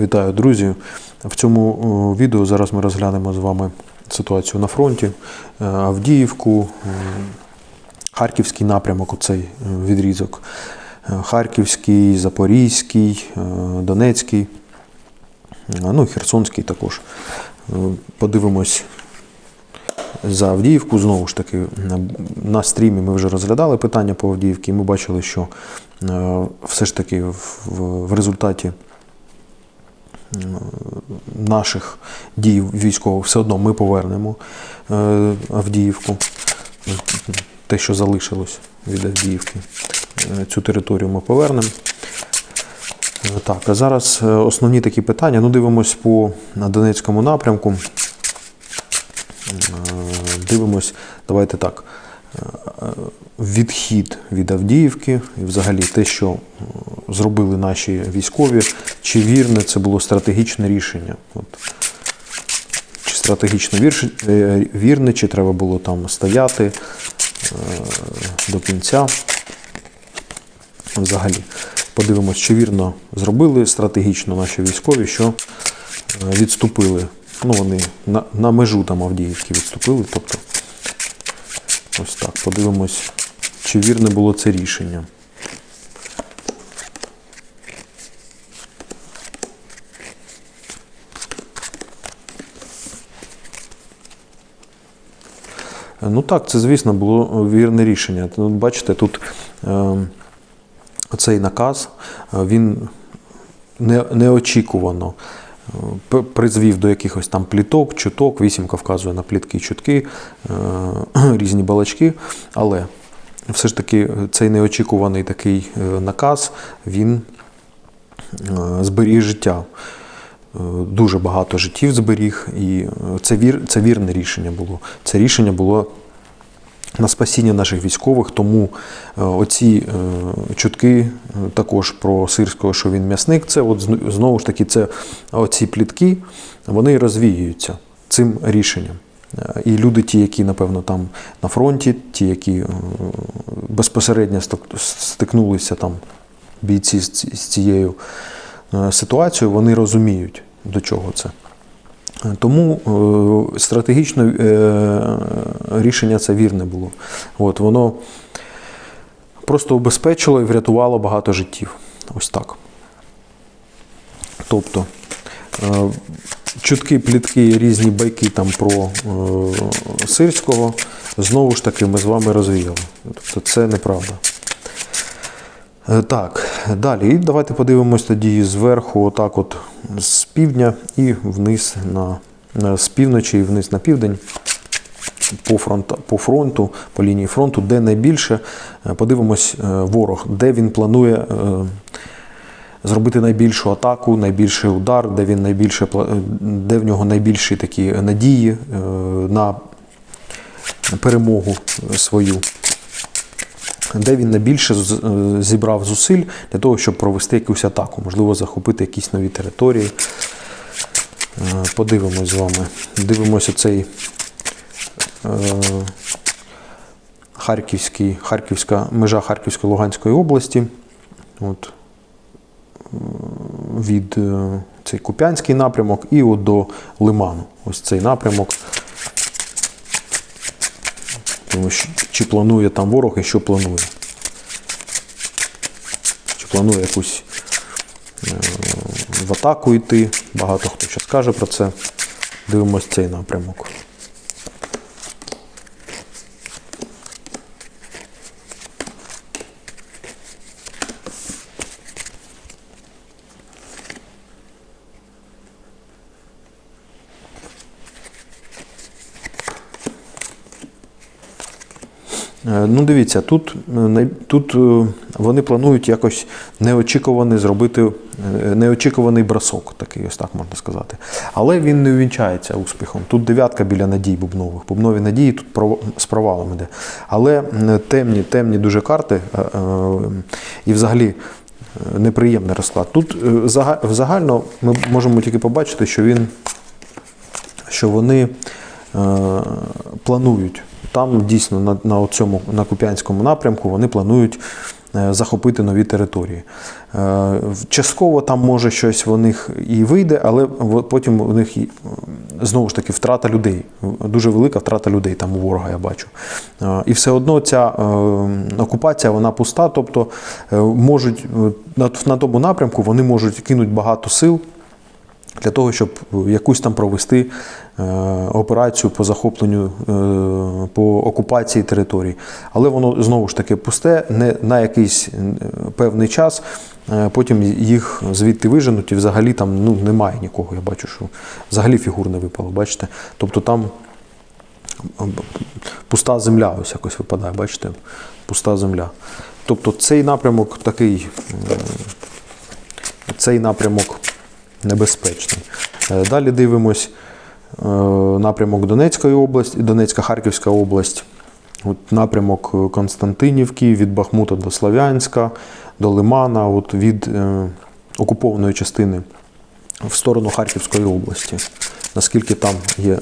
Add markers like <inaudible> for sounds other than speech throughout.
Вітаю, друзі! В цьому відео зараз ми розглянемо з вами ситуацію на фронті, Е, Авдіївку, Харківський напрямок, оцей е, відрізок, Е, Харківський, Запорізький, е, Донецький, е, ну Херсонський також. Е, Подивимось за Авдіївку. Знову ж таки, на, стрімі ми вже розглядали питання по Авдіївці, і ми бачили, що е, все ж таки в, результаті е, наших дій військових все одно ми повернемо е, Авдіївку, те, що залишилось від Авдіївки. Е, Цю територію ми повернемо. Е, Так, а зараз основні такі питання. Ну, дивимось по Донецькому напрямку. Дивимось, давайте так. Відхід від Авдіївки і взагалі те, що зробили наші військові, чи вірне це було стратегічне рішення? От. Чи стратегічно вірш- е, вірне, чи треба було там стояти е, до кінця? Взагалі, подивимось, чи вірно зробили стратегічно наші військові, що е, відступили. Ну, вони на, на межу там Авдіївки відступили. Тобто, ось так, подивимось, чи вірне було це рішення. Ну так, це, звісно, було вірне рішення. Ну, Бачите, тут е, цей наказ, е, він неочікувано е, призвів до якихось там пліток, чуток. Вісімка вказує на плітки, чутки, е, <clears throat> різні балачки. Але все ж таки цей неочікуваний такий наказ, він зберіг життя. Дуже багато життів зберіг, і е, це, вір, це вірне рішення було. Це рішення було на спасіння наших військових, тому е, оці е, чутки також про Сирського, що він м'ясник, це от знову ж таки це оці плітки, вони розвіюються цим рішенням. І люди, ті, які, напевно, там на фронті, ті, які безпосередньо стикнулися там бійці з цією е, ситуацією, вони розуміють, до чого це. Е, Тому е, стратегічно е, рішення це вірне було. От, воно просто убезпечило і врятувало багато життів. Ось так. Тобто, чутки, плітки, різні байки там про Сирського, знову ж таки, ми з вами розвіяли. Тобто це неправда. Е, Так, далі. І давайте подивимось тоді зверху, отак от з півдня і вниз на, з півночі і вниз на південь. По, фронту, по фронту, по лінії фронту, де найбільше. Е, Подивимось е, ворог, де він планує зробити найбільшу атаку, найбільший удар, де він найбільше де в нього найбільші такі надії на перемогу свою де він найбільше е, зібрав зусиль для того, щоб провести якусь атаку, можливо, захопити якісь нові території. Е, Подивимось з вами. Дивимося цей е, Харківський, Харківська, межа Харківської Луганської області. От, від цей Куп'янський напрямок і от до Лиману. Ось цей напрямок. Тому що чи планує там ворог і що планує. Чи планує якусь е, в атаку йти. Багато хто ще скаже про це. Дивимось цей напрямок. Ну, дивіться, тут, е, тут е, вони планують якось неочікуваний зробити е, неочікуваний бросок, такий ось так можна сказати. Але він не увінчається успіхом. Тут дев'ятка біля надій бубнових. Бубнові надії тут з провалом іде. Але темні, темні дуже карти і взагалі неприємний розклад. Тут е, зага- взагально ми можемо тільки побачити, що він що вони планують. Там дійсно на, на, цьому, на Куп'янському напрямку вони планують е, захопити нові території. Е, Частково там може щось в них і вийде, але потім у них знову ж таки втрата людей. Дуже велика втрата людей там у ворога, я бачу. Е, І все одно ця окупація вона пуста, тобто можуть на, тому напрямку вони можуть кинути багато сил для того, щоб якусь там провести операцію по захопленню, е, по окупації території. Але воно знову ж таки пусте, не на якийсь е, певний час. Е, Потім їх звідти виженуть і взагалі там ну, немає нікого. Я бачу, що взагалі фігур не випало, бачите? Тобто там пуста земля ось якось випадає, бачите? Пуста земля. Тобто цей напрямок такий, е, цей напрямок небезпечний. Е, Далі дивимось е, напрямок Донецької області, Донецька Харківська область. От напрямок е, Константинівки від Бахмута до Слов'янська, до Лимана, от від е, окупованої частини в сторону Харківської області. Наскільки там є е,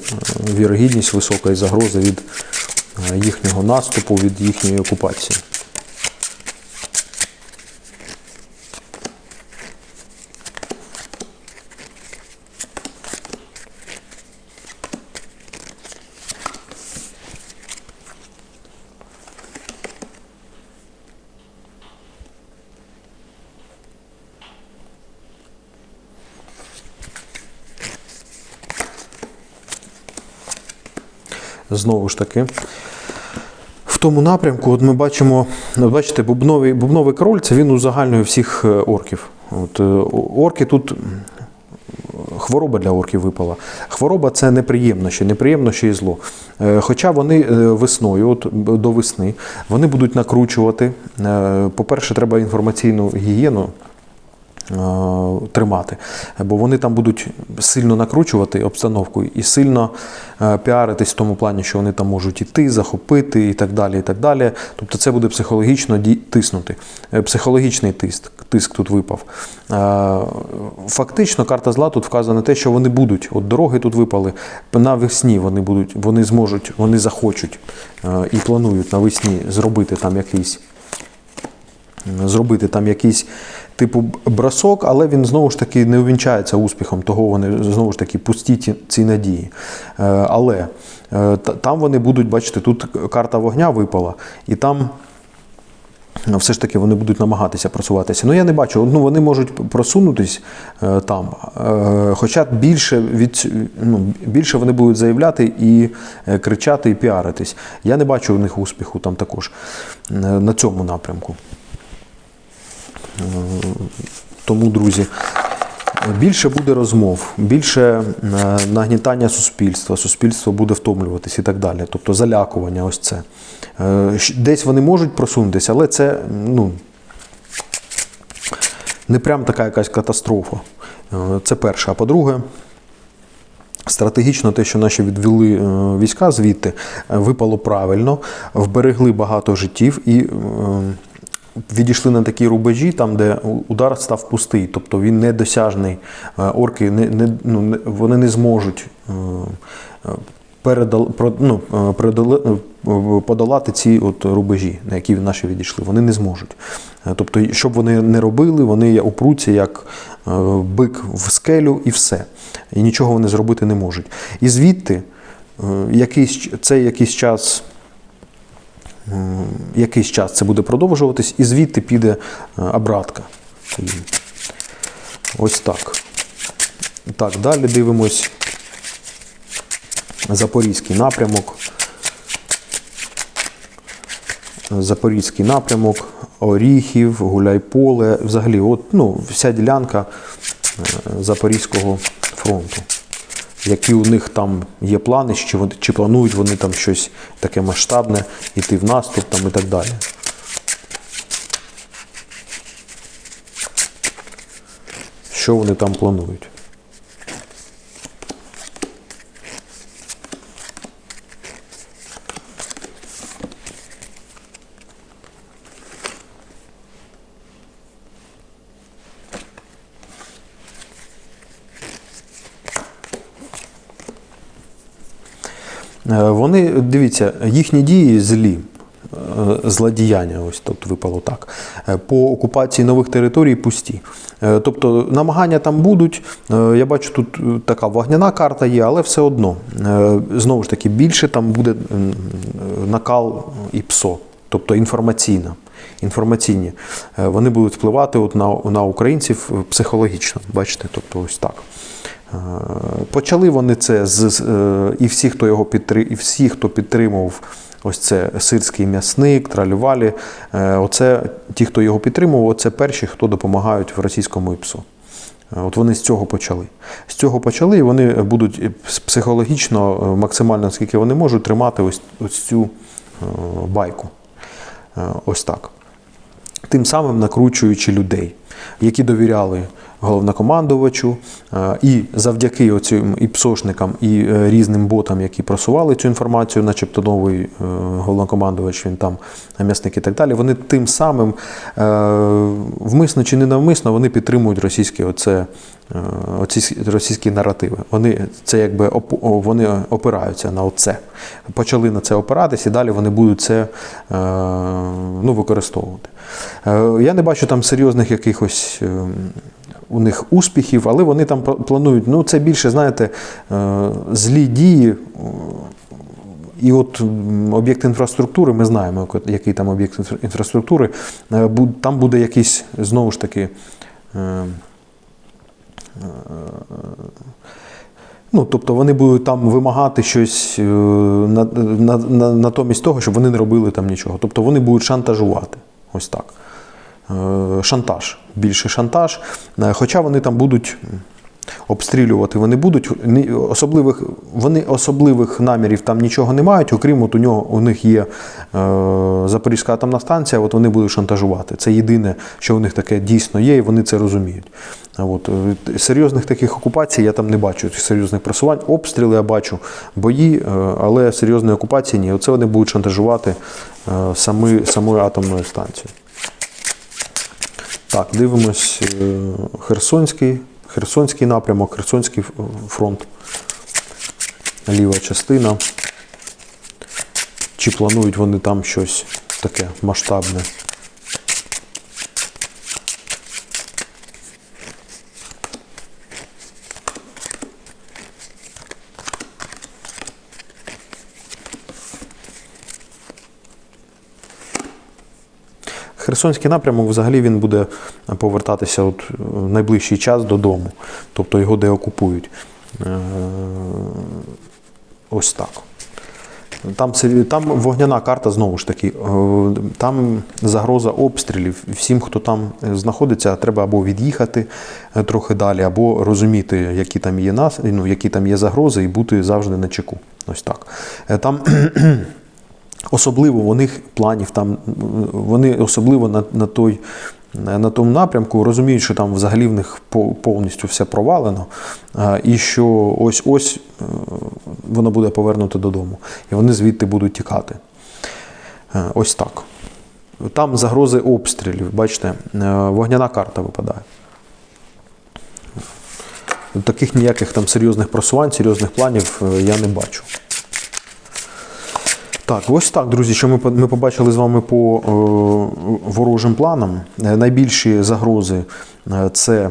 вірогідність високої загрози від е, їхнього наступу, від їхньої окупації. Знову ж таки, в тому напрямку, от ми бачимо, бачите, бубновий, бубновий король це він узагальнює всіх е, орків. От, е, орки тут хвороба для орків випала. Хвороба це неприємно ще, неприємно ще і зло. Е, Хоча вони весною, от до весни, вони будуть накручувати. По-перше, треба інформаційну гігієну тримати, бо вони там будуть сильно накручувати обстановку і сильно е, піаритись в тому плані, що вони там можуть іти, захопити і так далі. і так далі. Тобто це буде психологічно тиснути. Е, Психологічний тиск, тиск тут випав. Е, Фактично, карта зла тут вказана те, що вони будуть. От дороги тут випали. Навесні вони будуть, вони зможуть, вони захочуть е, і планують навесні зробити там якийсь зробити там якийсь типу бросок, але він знову ж таки не увінчається успіхом, того вони знову ж таки пусті ті- ці надії. Е, Але е, там вони будуть, бачите, тут карта вогня випала, і там. е, Все ж таки вони будуть намагатися просуватися. Ну я не бачу. Ну вони можуть просунутись е, там, е, хоча більше від ну, більше вони будуть заявляти і е, кричати, і піаритись. Я не бачу у них успіху там також е, на цьому напрямку. Тому, друзі, більше буде розмов, більше е, нагнітання суспільства, суспільство буде втомлюватись і так далі. Тобто залякування, ось це. Е, Десь вони можуть просунутися, але це ну, не прям така якась катастрофа. Е, Це перше. А по-друге, Стратегічно те, що наші відвели війська звідти, випало правильно, вберегли багато життів і відійшли на такі рубежі, там, де удар став пустий, тобто він недосяжний. Е, Орки не, не, ну, вони не зможуть е, е, передал, ну, е, подолати ці от рубежі, на які наші відійшли. Вони не зможуть. Тобто, що б вони не робили, вони упруться як бик в скелю і все. І нічого вони зробити не можуть. І звідти якийсь, цей якийсь час. М, Якийсь час це буде продовжуватись, і звідти піде е, обратка. Ось так. Так, далі дивимось Запорізький напрямок. Запорізький напрямок, Оріхів, Гуляйполе, взагалі, от, ну, вся ділянка е, Запорізького фронту. Які у них там є плани, чи, вони, чи планують вони там щось таке масштабне, йти в наступ там і так далі. Що вони там планують? Вони, дивіться, їхні дії злі. Е, е, злодіяння. Ось тут випало так. Е, По окупації нових територій пусті. Е, Тобто намагання там будуть. Е, Я бачу, тут е, така вогняна карта є, але все одно. е, Знову ж таки, більше там буде накал і ПСО, тобто інформаційна. Інформаційні. Е, Вони будуть впливати от на, на українців психологічно. Бачите, тобто ось так. Е, Почали вони це з е, і всі, хто його підтри, і всі, хто підтримував ось це сирський м'ясник, тралювалі. е, Оце ті, хто його підтримував, це перші, хто допомагають в російському ІПСО. Е, От вони з цього почали. З цього почали, і вони будуть психологічно максимально, наскільки вони можуть, тримати ось, ось цю байку. Ось так тим самим накручуючи людей, які довіряли головнокомандувачу, е, і завдяки оцим і псошникам, і е, різним ботам, які просували цю інформацію, начебто новий е, головнокомандувач, він там м'ясник і так далі. Вони тим самим вмисно чи не навмисно вони підтримують російські оце. Оці російські наративи. Вони це якби вони опираються на оце. Почали на це опиратись, і далі вони будуть це ну, використовувати. Я не бачу там серйозних якихось е, у них успіхів, але вони там планують. Ну, це більше, знаєте, е, злі дії. І от об'єкт інфраструктури, ми знаємо, який там об'єкт інфраструктури, е, там буде якийсь, знову ж таки, е, Ну, тобто вони будуть там вимагати щось на, на, на, натомість того, щоб вони не робили там нічого. Тобто вони будуть шантажувати. Ось так. Е, Шантаж. Більше шантаж. Е, Хоча вони там будуть обстрілювати, вони будуть. Особливих, вони особливих намірів там нічого не мають, окрім от у нього у них є е, Запорізька атомна станція, от вони будуть шантажувати. Це єдине, що у них таке дійсно є, і вони це розуміють. От, серйозних таких окупацій я там не бачу, серйозних просувань. Обстріли я бачу, бої, але серйозної окупації ні. Оце вони будуть шантажувати самою атомною станцією. Так, дивимось е, Херсонський, Херсонський напрямок, Херсонський фронт. Ліва частина. Чи планують вони там щось таке масштабне? Херсонський напрямок взагалі він буде повертатися от е, в найближчий час додому, тобто його деокупують. Е, Ось так. Там, там вогняна карта знову ж таки. е, Там загроза обстрілів. Всім, хто там знаходиться, треба або від'їхати трохи далі, або розуміти, які там є нас, ну, які там є загрози, і бути завжди на чеку. Ось так. Там особливо у них планів там, вони особливо на, на той. На тому напрямку розуміють, що там взагалі в них повністю все провалено, і що ось ось е, воно буде повернуто додому, і вони звідти будуть тікати. Е, Ось так. Там загрози обстрілів, бачите, е, вогняна карта випадає. Таких ніяких там серйозних просувань, серйозних планів я не бачу. Так, ось так, друзі, що ми, ми побачили з вами по е, ворожим планам. Е, Найбільші загрози е, це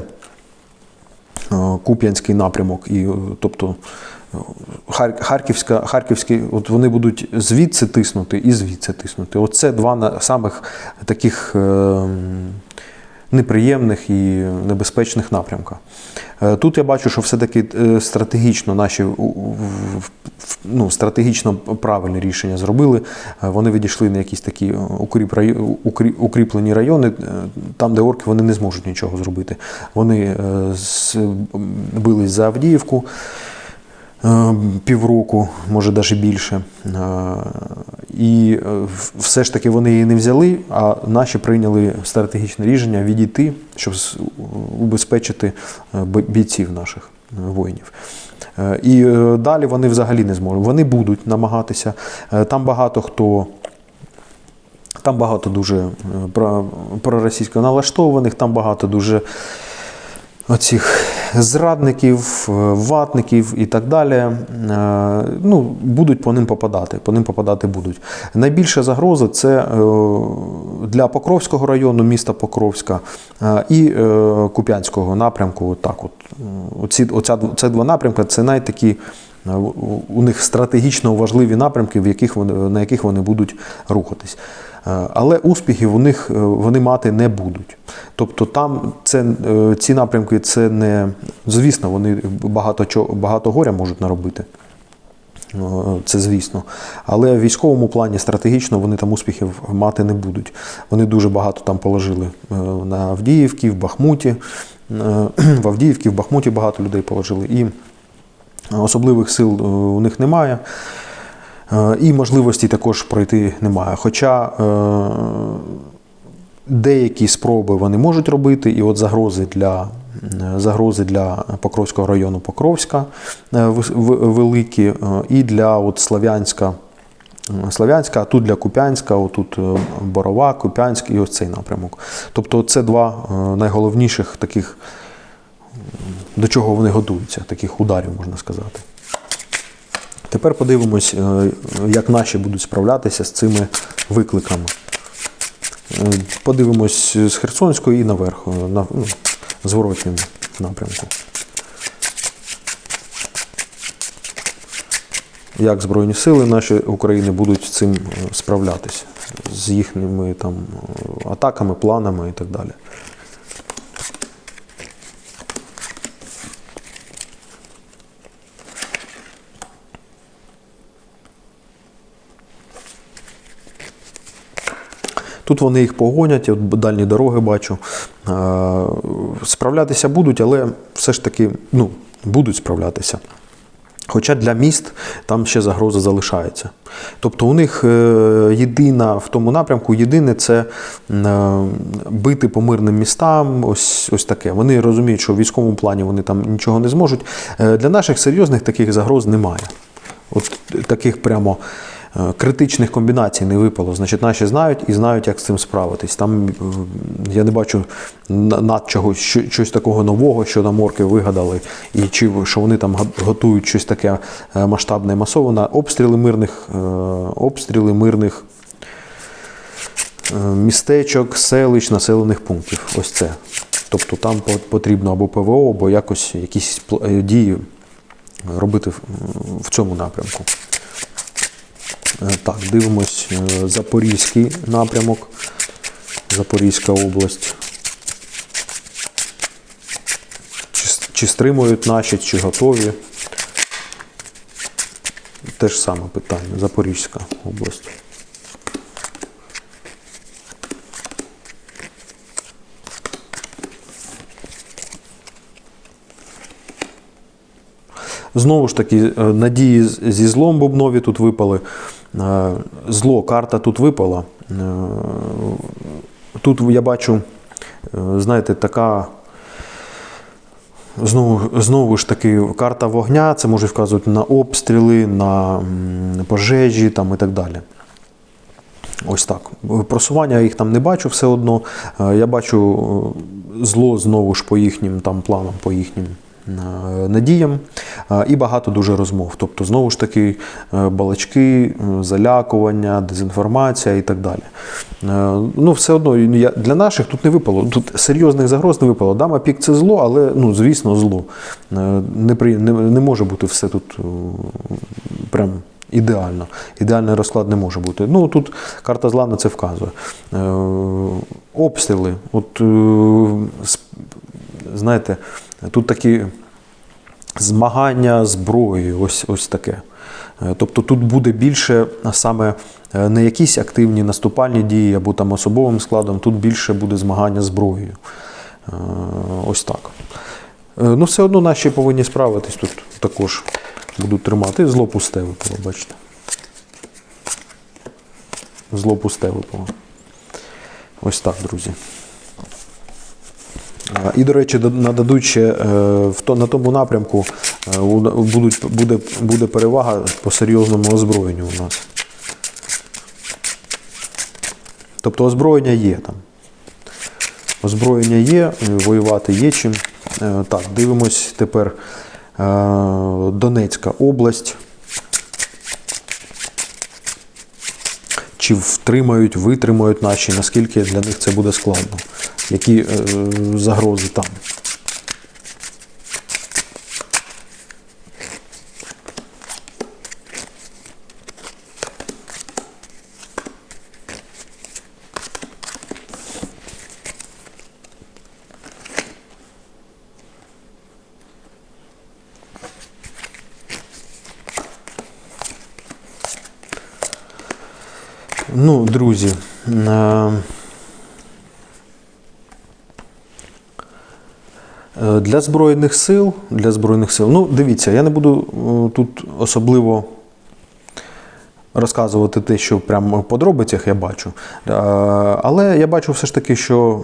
е, Куп'янський напрямок, і, тобто Хар- Харківська, Харківський, от вони будуть звідси тиснути і звідси тиснути. Оце два самих таких е, неприємних і небезпечних напрямка. Е, Тут я бачу, що все-таки е, стратегічно наші ну, стратегічно правильне рішення зробили. Е, Вони відійшли на якісь такі укріплені райони, там, де орки вони не зможуть нічого зробити. Вони бились за Авдіївку півроку, може навіть більше. Е, І е, все ж таки вони її не взяли, а наші прийняли стратегічне рішення відійти, щоб убезпечити е, бійців наших е, воїнів. Е, І е, далі вони взагалі не зможуть. Вони будуть намагатися. Е, Там багато хто. Там багато дуже е, про- проросійсько налаштованих, там багато дуже оцих зрадників, е, ватників і так далі, е, ну, будуть по ним попадати. По ним попадати будуть. Найбільша загроза це е, для Покровського району, міста Покровська і Куп'янського напрямку. Так, от, оці, оця, це два напрямки це найтакі. У них стратегічно важливі напрямки, в яких вони, на яких вони будуть рухатись. Е, Але успіхів у них е, вони мати не будуть. Тобто там це, е, ці напрямки це не звісно, вони багато чого, багато горя можуть наробити. Це звісно. Але в військовому плані стратегічно вони там успіхів мати не будуть. Вони дуже багато там положили на Авдіївці, в Бахмуті. <clears throat> В Авдіївці, в Бахмуті багато людей положили. І особливих сил у них немає. Е, І можливості також пройти немає. Хоча е, деякі спроби вони можуть робити, і от загрози для, е, загрози для Покровського району Покровська великі, і для от Слав'янська. Слав'янська, а тут для Куп'янська, отут Борова, Куп'янськ і ось цей напрямок. Тобто це два найголовніших таких, до чого вони готуються, таких ударів, можна сказати. Тепер подивимось, е, як наші будуть справлятися з цими викликами. Е, Подивимось з Херсонської і наверх, е, на ну, зворотньому напрямку. Як Збройні сили наші України будуть з цим е, справлятися, з їхніми там атаками, планами і так далі. Тут вони їх погонять, от дальні дороги бачу. Е, Справлятися будуть, але все ж таки ну, будуть справлятися. Хоча для міст там ще загроза залишається. Тобто у них е, єдина в тому напрямку, єдине це е, бити по мирним містам, ось, ось таке. Вони розуміють, що в військовому плані вони там нічого не зможуть. Для наших серйозних таких загроз немає. От таких прямо критичних комбінацій не випало. Значить, наші знають і знають, як з цим справитись. Там е, я не бачу над чогось щось такого нового, що нам орки вигадали, і чи що вони там готують щось таке е, масштабне і масоване. Обстріли мирних, е, обстріли мирних е, містечок, селищ, населених пунктів. Ось це. Тобто там потрібно або ПВО, або якось якісь е, дії робити в цьому напрямку. Е, Так, дивимось е, Запорізький напрямок, Запорізька область. Чи, чи стримують наші, чи готові? Те ж саме питання. Запорізька область. Знову ж таки, е, надії зі злом бубнові тут випали. Е, Зло, карта тут випала. Е, Тут я бачу, е, знаєте, така. Знову, знову ж таки, карта вогня, це може вказувати на обстріли, на пожежі там, і так далі. Ось так. Просування я їх там не бачу все одно. Я бачу зло знову ж по їхнім там планам, по їхнім надіям. Е, І багато дуже розмов. Тобто, знову ж таки, е, балачки, е, залякування, дезінформація і так далі. Е, Ну, все одно для наших тут не випало. Тут серйозних загроз не випало. Дама пік це зло, але ну, звісно, зло. Е, Не, при- не, не може бути все тут е, прям ідеально. Ідеальний розклад не може бути. Ну тут карта зла на це вказує. Е, обстріли. От е, знаєте, тут такі змагання зброєю, ось, ось таке. Е, Тобто тут буде більше саме е, не якісь активні наступальні дії або там особовим складом, тут більше буде змагання зброєю. Е, Ось так. Ну, все одно наші повинні справитись тут також будуть тримати. Зло пусте випало, бачите. Зло пусте випало. Ось так, друзі. Е, І, до речі, нададуть ще е, на тому напрямку е, будуть, буде, буде перевага по серйозному озброєнню у нас. Тобто озброєння є там. Озброєння є, воювати є чим. Так, дивимось тепер Донецька область. Чи втримають, витримають наші, наскільки для них це буде складно? Які е, загрози там? Ну, друзі. е, е, Для Збройних сил, для Збройних сил, ну дивіться, я не буду тут особливо розказувати те, що прямо в подробицях я бачу. Е, Але я бачу все ж таки, що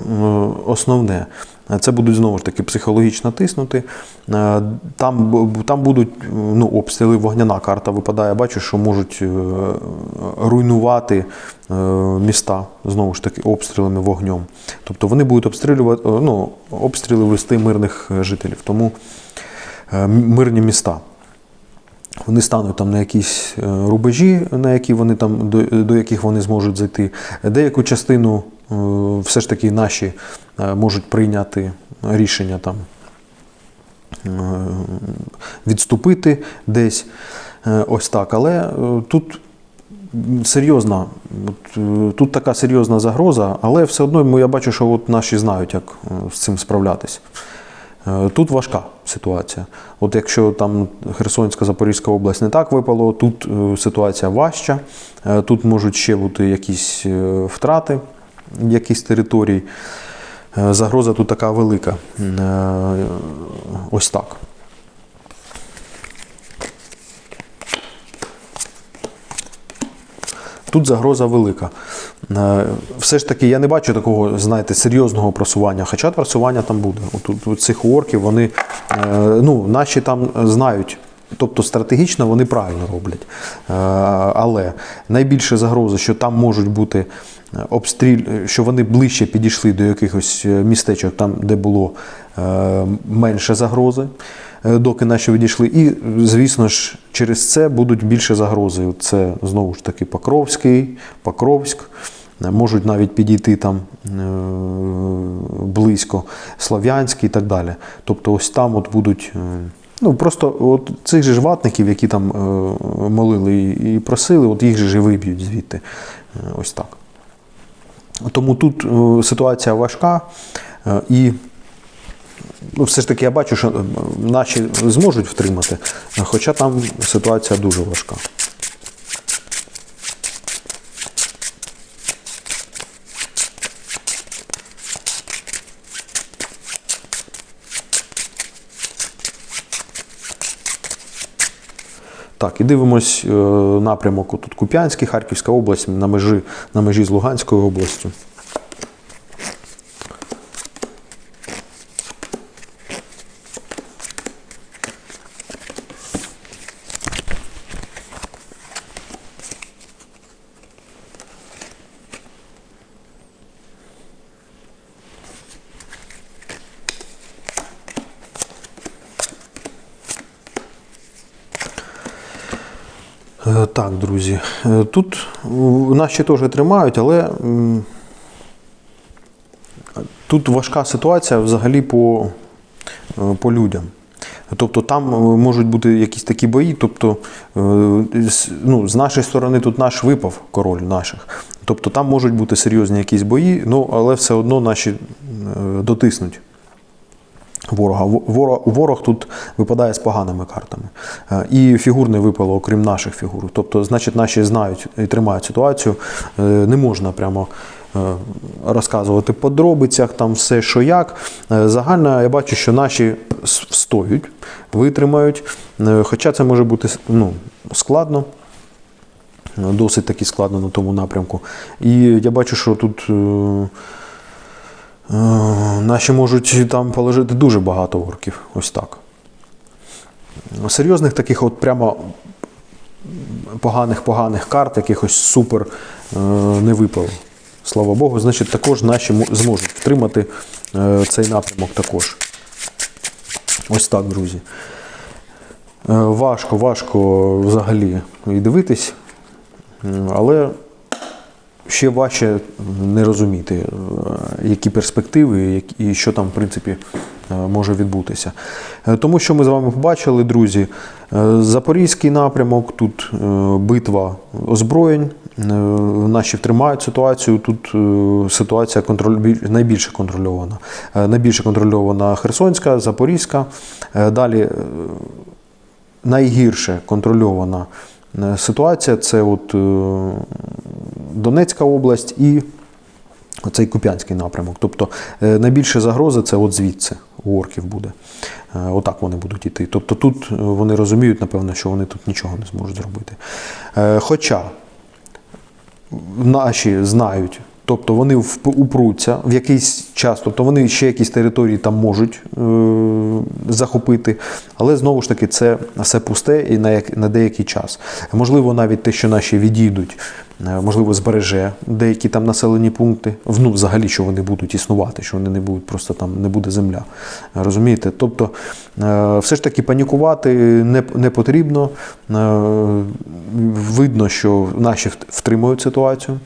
основне це будуть знову ж таки психологічно тиснути. Е, Там, там будуть ну, обстріли, вогняна карта випадає. Бачу, що можуть е, руйнувати міста знову ж таки обстрілами вогнем. Тобто вони будуть обстрілювати, ну, обстріли вести мирних жителів. Тому мирні міста. Вони стануть там на якісь е, рубежі, на які вони там до, до яких вони зможуть зайти. Деяку частину е, все ж таки наші е, можуть прийняти рішення там відступити десь. Ось так. Але тут серйозна, тут така серйозна загроза, але все одно я бачу, що от наші знають, як з цим справлятись. Е, Тут важка ситуація. От якщо там Херсонська, Запорізька область не так випало, тут е, ситуація важча, Е, тут можуть ще бути якісь втрати в якійсь території. Загроза тут така велика. Ось так. Тут загроза велика. Е, Все ж таки, я не бачу такого, знаєте, серйозного просування, хоча просування там буде. От, от цих орків вони, е, ну, наші там знають. Тобто стратегічно вони правильно роблять. Е, Але найбільше загроза, що там можуть бути е, обстріль, що вони ближче підійшли до якихось е, містечок, там, де було е, менше загрози, е, доки наші відійшли. І, звісно ж, через це будуть більше загрози. Це знову ж таки Покровський, Покровськ. Е, Можуть навіть підійти там е, близько, Слов'янський і так далі. Тобто, ось там от будуть. Ну, просто от цих же ватників, які там е, молили і, просили, от їх же ж і виб'ють звідти. Е, Ось так. Тому тут е, ситуація важка, і ну, все ж таки я бачу, що наші зможуть втримати, хоча там ситуація дуже важка. Так, і дивимось е, напрямок тут Куп'янський, Харківська область на межі, на межі з Луганською областю. Так, друзі. Е, Тут нас ще теж тримають, але тут важка ситуація взагалі по, е, по людям. Тобто там е, можуть бути якісь такі бої. Тобто, е, ну, з нашої сторони тут наш випав король наших. Тобто там можуть бути серйозні якісь бої, ну, але все одно наші е, дотиснуть ворога. Ворог, тут випадає з поганими картами. Е, І фігур не випало, окрім наших фігур. Тобто, значить, наші знають і тримають ситуацію. Е, Не можна прямо е, розказувати по дробицях, там все, що як. Загально я бачу, що наші встоють, витримають. Хоча це може бути ну, складно. Досить таки складно на тому напрямку. І я бачу, що тут Наші можуть там положити дуже багато орків. Ось так. Серйозних таких от прямо поганих-поганих карт, якихось супер е, не випало. Слава Богу, значить, також наші зможуть втримати е, цей напрямок також. Ось так, друзі. Е, Важко, важко взагалі і дивитись, але ще важче не розуміти, е, які перспективи і що там, в принципі, е, може відбутися. Е, Тому що ми з вами побачили, друзі, Запорізький напрямок, тут битва озброєнь. Наші втримають ситуацію. Тут ситуація контроль... найбільше контрольована. Найбільше контрольована Херсонська, Запорізька. Далі найгірше контрольована ситуація це от е, Донецька область і цей Куп'янський напрямок. Тобто е, найбільше загрози це от звідси у орків буде. Е, Отак вони будуть іти. Тобто тут е, вони розуміють, напевно, що вони тут нічого не зможуть зробити. Е, Хоча наші знають, тобто вони упруться в якийсь час, тобто вони ще якісь території там можуть е, захопити, але знову ж таки це все пусте і на, як, на деякий час. Можливо, навіть те, що наші відійдуть, е, можливо, збереже деякі там населені пункти, ну, взагалі, що вони будуть існувати, що вони не будуть просто там не буде земля. Розумієте? Тобто, е, все ж таки панікувати не, не потрібно. Е, Видно, що наші втримують ситуацію.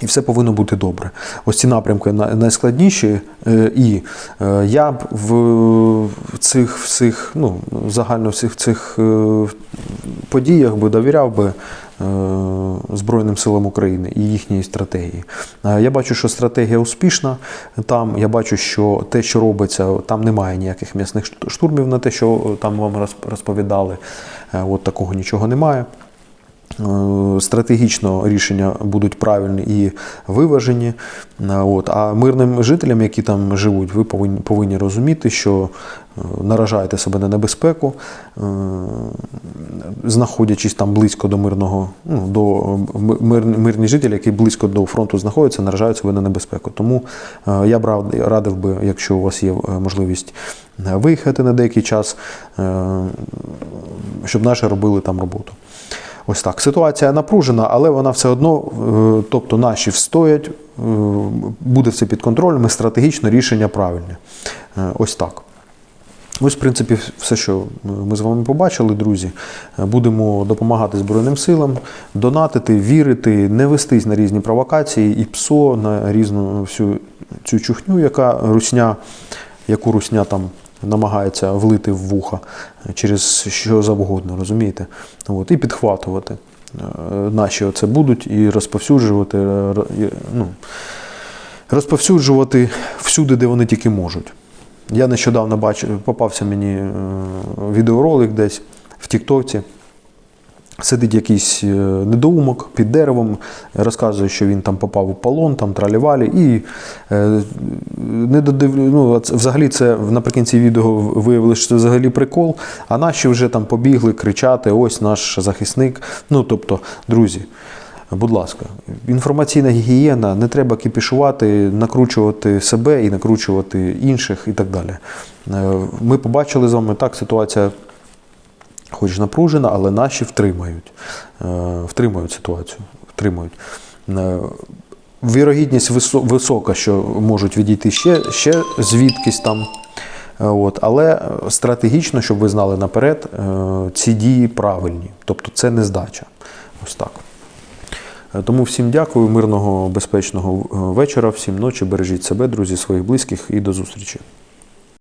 І все повинно бути добре. Ось ці напрямки найскладніші, е, і е, я б в цих всіх, ну, загально всіх цих е, подіях би довіряв би Збройним силам України і їхній стратегії. Я бачу, що стратегія успішна. Там я бачу, що те, що робиться, там немає ніяких м'ясних штурмів на те, що там вам розп- розповідали. От такого нічого немає. Е, Стратегічно рішення будуть правильні і виважені. Е, От. А мирним жителям, які там живуть, ви повинні, повинні розуміти, що е, наражаєте себе на небезпеку, знаходячись там близько до мирного, ну, до мир, мирні жителі, які близько до фронту знаходяться, наражають себе на небезпеку. Тому я б радив би, якщо у вас є можливість виїхати на деякий час, щоб наші робили там роботу. Ось так. Ситуація напружена, але вона все одно, е, тобто наші встоять, е, буде все під контролем, і стратегічно рішення правильне. Е, Ось так. Ось, в принципі, все, що ми з вами побачили, друзі. Будемо допомагати Збройним силам, донатити, вірити, не вестись на різні провокації і ПСО, на різну всю цю чухню, яка русня, яку русня там намагається влити в вуха через що завгодно, розумієте? От, і підхватувати. Е, Наші оце будуть і розповсюджувати, е, ну, розповсюджувати всюди, де вони тільки можуть. Я нещодавно бачив, попався мені е, відеоролик десь в Тіктоці. Сидить якийсь е, недоумок під деревом, розказує, що він там попав у полон, там тралівалі, і е, не додив... ну, взагалі це наприкінці відео виявилося, що це взагалі прикол. А наші вже там побігли кричати: ось наш захисник. Ну тобто, друзі, будь ласка, інформаційна гігієна, не треба кіпішувати, накручувати себе і накручувати інших і так далі. Е, Ми побачили з вами так, ситуація хоч напружена, але наші втримають. Е, Втримають ситуацію. Втримають. Е, Вірогідність висока, що можуть відійти ще, ще звідкись там. Е, От, але стратегічно, щоб ви знали наперед, ці дії правильні. Тобто це не здача. Ось так. Тому всім дякую, мирного, безпечного вечора, всім ночі. Бережіть себе, друзі, своїх близьких і до зустрічі.